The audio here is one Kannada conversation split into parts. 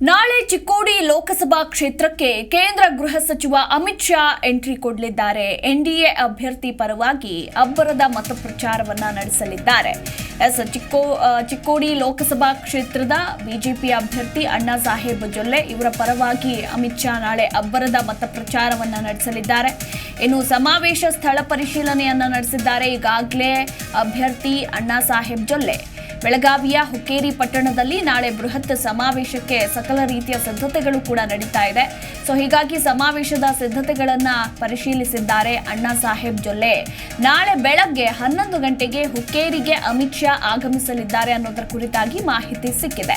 ನಾಳೆ ಚಿಕ್ಕೋಡಿ ಲೋಕಸಭಾ ಕ್ಷೇತ್ರಕ್ಕೆ ಕೇಂದ್ರ ಗೃಹ ಸಚಿವ ಅಮಿತ್ ಶಾ ಎಂಟ್ರಿ ಕೊಡಲಿದ್ದಾರೆ. ಎನ್ಡಿಎ ಅಭ್ಯರ್ಥಿ ಪರವಾಗಿ ಅಬ್ಬರದ ಮತಪ್ರಚಾರವನ್ನ ನಡೆಸಲಿದ್ದಾರೆ. ಎಸ್, ಚಿಕ್ಕೋ ಚಿಕ್ಕೋಡಿ ಲೋಕಸಭಾ ಕ್ಷೇತ್ರದ ಬಿಜೆಪಿ ಅಭ್ಯರ್ಥಿ ಅಣ್ಣಾ ಸಾಹೇಬ್ ಜೊಲ್ಲೆ ಇವರ ಪರವಾಗಿ ಅಮಿತ್ ಶಾ ನಾಳೆ ಅಬ್ಬರದ ಮತಪ್ರಚಾರವನ್ನ ನಡೆಸಲಿದ್ದಾರೆ. ಇನ್ನು ಸಮಾವೇಶ ಸ್ಥಳ ಪರಿಶೀಲನೆಯನ್ನ ನಡೆಸಿದ್ದಾರೆ. ಈಗಾಗಲೇ ಅಭ್ಯರ್ಥಿ ಅಣ್ಣಾ ಸಾಹೇಬ್ ಜೊಲ್ಲೆ. ಬೆಳಗಾವಿಯ ಹುಕ್ಕೇರಿ ಪಟ್ಟಣದಲ್ಲಿ ನಾಳೆ ಬೃಹತ್ ಸಮಾವೇಶಕ್ಕೆ ಸಕಲ ರೀತಿಯ ಸಿದ್ಧತೆಗಳು ಕೂಡ ನಡೀತಾ ಇದೆ. ಸೊ ಹೀಗಾಗಿ ಸಮಾವೇಶದ ಸಿದ್ಧತೆಗಳನ್ನ ಪರಿಶೀಲಿಸಿದ್ದಾರೆ ಅಣ್ಣಾ ಸಾಹೇಬ್ ಜೊಲ್ಲೆ. ನಾಳೆ ಬೆಳಗ್ಗೆ ಹನ್ನೊಂದು ಗಂಟೆಗೆ ಹುಕ್ಕೇರಿಗೆ ಅಮಿತ್ ಶಾ ಆಗಮಿಸಲಿದ್ದಾರೆ ಅನ್ನೋದರ ಕುರಿತಾಗಿ ಮಾಹಿತಿ ಸಿಕ್ಕಿದೆ.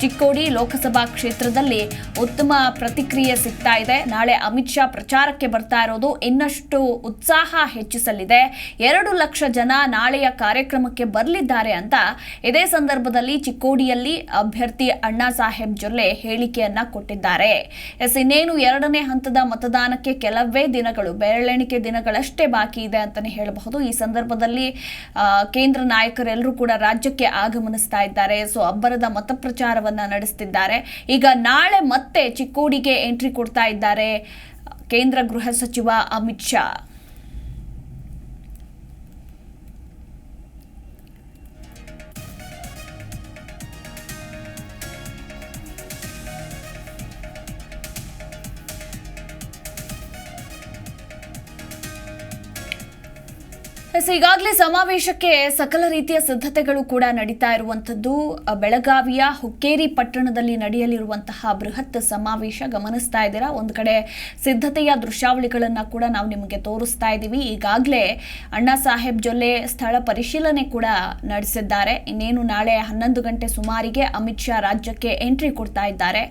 ಚಿಕ್ಕೋಡಿ ಲೋಕಸಭಾ ಕ್ಷೇತ್ರದಲ್ಲಿ ಉತ್ತಮ ಪ್ರತಿಕ್ರಿಯೆ ಸಿಗ್ತಾ ಇದೆ. ನಾಳೆ ಅಮಿತ್ ಶಾ ಪ್ರಚಾರಕ್ಕೆ ಬರ್ತಾ ಇರೋದು ಇನ್ನಷ್ಟು ಉತ್ಸಾಹ ಹೆಚ್ಚಿಸಲಿದೆ. ಎರಡು ಲಕ್ಷ ಜನ ನಾಳೆಯ ಕಾರ್ಯಕ್ರಮಕ್ಕೆ ಬರಲಿದ್ದಾರೆ ಅಂತ ಇದೇ ಸಂದರ್ಭದಲ್ಲಿ ಚಿಕ್ಕೋಡಿಯಲ್ಲಿ ಅಭ್ಯರ್ಥಿ ಅಣ್ಣಾ ಸಾಹೇಬ್ ಜೊಲ್ಲೆ ಹೇಳಿಕೆಯನ್ನ ಕೊಟ್ಟಿದ್ದಾರೆ. ಎಸ್, ಇನ್ನೇನು ಎರಡನೇ ಹಂತದ ಮತದಾನಕ್ಕೆ ಕೆಲವೇ ದಿನಗಳು, ಬೆರಳೆಣಿಕೆ ದಿನಗಳಷ್ಟೇ ಬಾಕಿ ಇದೆ ಅಂತಲೇ ಹೇಳಬಹುದು. ಈ ಸಂದರ್ಭದಲ್ಲಿ ಕೇಂದ್ರ ನಾಯಕರೆಲ್ಲರೂ ಕೂಡ ರಾಜ್ಯಕ್ಕೆ ಆಗಮನಿಸ್ತಾ ಇದ್ದಾರೆ. ಸೊ ಅಬ್ಬರದ ಮತಪ್ರಚಾರವನ್ನ ನಡೆಸ್ತಿದ್ದಾರೆ. ಈಗ ನಾಳೆ ಮತ್ತೆ ಚಿಕ್ಕೋಡಿಗೆ ಎಂಟ್ರಿ ಕೊಡ್ತಾ ಇದ್ದಾರೆ ಕೇಂದ್ರ ಗೃಹ ಸಚಿವ ಅಮಿತ್ ಶಾ. ಈಗಾಗಲೇ ಸಮಾವೇಶಕ್ಕೆ ಸಕಲ ರೀತಿಯ ಸಿದ್ಧತೆಗಳು ಕೂಡ ನಡೀತಾ ಇರುವಂಥದ್ದು. ಬೆಳಗಾವಿಯ ಹುಕ್ಕೇರಿ ಪಟ್ಟಣದಲ್ಲಿ ನಡೆಯಲಿರುವಂತಹ ಬೃಹತ್ ಸಮಾವೇಶ ಗಮನಿಸ್ತಾ ಇದ್ದೀರಾ? ಒಂದು ಕಡೆ ಸಿದ್ಧತೆಯ ದೃಶ್ಯಾವಳಿಗಳನ್ನು ಕೂಡ ನಾವು ನಿಮಗೆ ತೋರಿಸ್ತಾ ಇದ್ದೀವಿ. ಈಗಾಗಲೇ ಅಣ್ಣಾ ಸಾಹೇಬ್ ಜೊಲ್ಲೆ ಸ್ಥಳ ಪರಿಶೀಲನೆ ಕೂಡ ನಡೆಸಿದ್ದಾರೆ. ಇನ್ನೇನು ನಾಳೆ ಹನ್ನೊಂದು ಗಂಟೆ ಸುಮಾರಿಗೆ ಅಮಿತ್ ಶಾ ರಾಜ್ಯಕ್ಕೆ ಎಂಟ್ರಿ ಕೊಡ್ತಾ ಇದ್ದಾರೆ.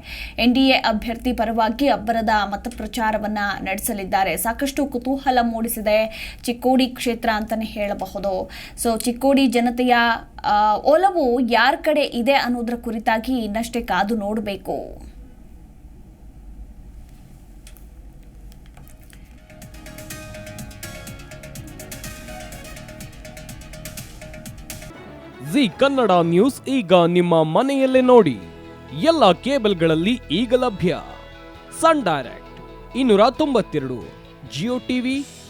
ಎನ್ಡಿಎ ಅಭ್ಯರ್ಥಿ ಪರವಾಗಿ ಅಬ್ಬರದ ಮತಪ್ರಚಾರವನ್ನ ನಡೆಸಲಿದ್ದಾರೆ. ಸಾಕಷ್ಟು ಕುತೂಹಲ ಮೂಡಿಸಿದೆ ಚಿಕ್ಕೋಡಿ ಕ್ಷೇತ್ರ ಅಂತಾನೆ ಹೇಳಬಹುದು. ಸೊ ಚಿಕ್ಕೋಡಿ ಜನತೆಯ ಒಲವು ಯಾರ ಕಡೆ ಇದೆ ಅನ್ನೋದ್ರ ಕುರಿತಾಗಿ ಇನ್ನಷ್ಟೇ ಕಾದು ನೋಡಬೇಕು. ಜಿ ಕನ್ನಡ ನ್ಯೂಸ್ ಈಗ ನಿಮ್ಮ ಮನೆಯಲ್ಲೇ ನೋಡಿ. ಎಲ್ಲ ಕೇಬಲ್ಗಳಲ್ಲಿ ಈಗ ಲಭ್ಯ. ಸನ್ ಡೈರೆಕ್ಟ್ ಇನ್ನೂರ ತೊಂಬತ್ತೆರಡು ಜಿಯೋ ಟಿವಿ